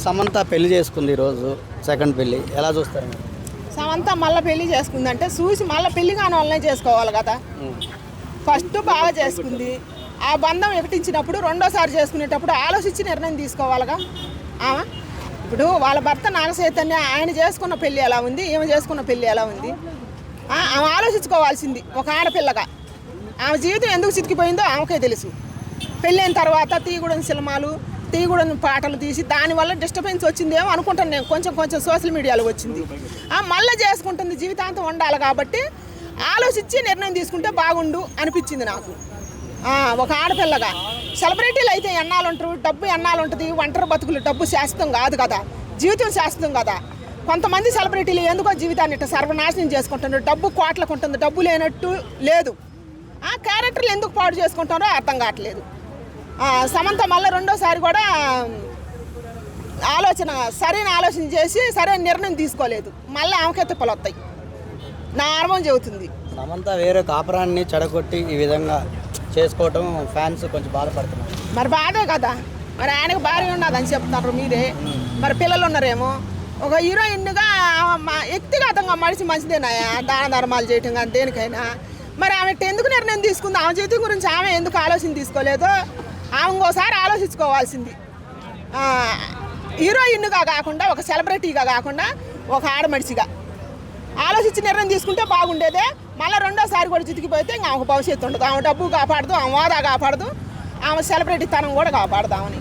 సమంత పెళ్ళి చేసుకుంది ఈరోజు సెకండ్ పెళ్ళి. ఎలా చూస్తారు? సమంత మళ్ళీ పెళ్ళి చేసుకుందంటే చూసి మళ్ళీ పెళ్ళి కాని వాళ్ళనే చేసుకోవాలి కదా. ఫస్ట్ బాగా చేసుకుంది. ఆ బంధం ఎకటించినప్పుడు రెండోసారి చేసుకునేటప్పుడు ఆలోచించి నిర్ణయం తీసుకోవాలిగా. ఆమె ఇప్పుడు వాళ్ళ భర్త నాగచైతన్య ఆయన చేసుకున్న పెళ్ళి ఎలా ఉంది? ఈమె చేసుకున్న పెళ్ళి ఎలా ఉంది? ఆమె ఆలోచించుకోవాల్సింది. ఒక ఆడపిల్లగా. ఆమె జీవితం ఎందుకు చితికిపోయిందో ఆమెకే తెలుసు. పెళ్ళైన తర్వాత తీయగూడని సినిమాలు తీయగూడని పాటలు తీసి దానివల్ల డిస్టర్బెన్స్ వచ్చిందేమో అనుకుంటాను నేను. కొంచెం కొంచెం సోషల్ మీడియాలో వచ్చింది. ఆ, మళ్ళీ చేసుకుంటుంది జీవితాంతం ఉండాలి కాబట్టి ఆలోచించి నిర్ణయం తీసుకుంటే బాగుండు అనిపించింది నాకు. ఒక ఆడపిల్లగా. సెలబ్రిటీలు అయితే ఎన్నాళ్ళు ఉంటారు? డబ్బు ఎన్నాళ్ళు ఉంటుంది? ఒంటరి బతుకులు డబ్బు శాశ్వతం కాదు కదా. జీవితం శాశ్వతం కదా. కొంతమంది సెలబ్రిటీలు ఎందుకో జీవితాన్ని ఇట్లా సర్వనాశనం చేసుకుంటున్నారు? డబ్బు కోట్లకు ఉంటుంది. డబ్బు లేనట్టు లేదు. ఆ క్యారెక్టర్లు ఎందుకు పాడు చేసుకుంటారో అర్థం కావట్లేదు. సమంత మళ్ళీ రెండోసారి కూడా ఆలోచన సరైన ఆలోచన చేసి సరైన నిర్ణయం తీసుకోలేదు. మళ్ళీ ఆమెకే తిప్పలు వస్తాయి నా అనుభవం చెబుతుంది. సమంత వేరే కాపురాన్ని చెడగొట్టి ఈ విధంగా చేసుకోవటం ఫ్యాన్స్ కొంచెం బాధపడుతున్నారు. మరి బాధే కదా. మరి ఆయనకు భార్య ఉన్నదని చెప్తున్నారు మీరే. మరి పిల్లలు ఉన్నారేమో. ఒక హీరోయిన్గా మా- వ్యక్తిగతంగా మనిషి మంచిదేనాయా దాన ధర్మాలు చేయటం కానీ దేనికైనా. మరి ఆమె ఎందుకు నిర్ణయం తీసుకుంది? ఆమె జీవితం గురించి ఆమె ఎందుకు ఆలోచన తీసుకోలేదో? ఆమె ఇంకోసారి ఆలోచించుకోవాల్సింది హీరోయిన్గా కాకుండా ఒక సెలబ్రిటీగా కాకుండా ఒక ఆడమడిచిగా ఆలోచించి నిర్ణయం తీసుకుంటే బాగుండేదే. మళ్ళీ రెండోసారి కూడా చితికిపోతే ఇంకా ఆమెకు భవిష్యత్తు ఉండదు. ఆమె డబ్బు కాపాడదు ఆమె హోదా కాపాడదు. ఆమె సెలబ్రిటీ తనం కూడా కాపాడదామని.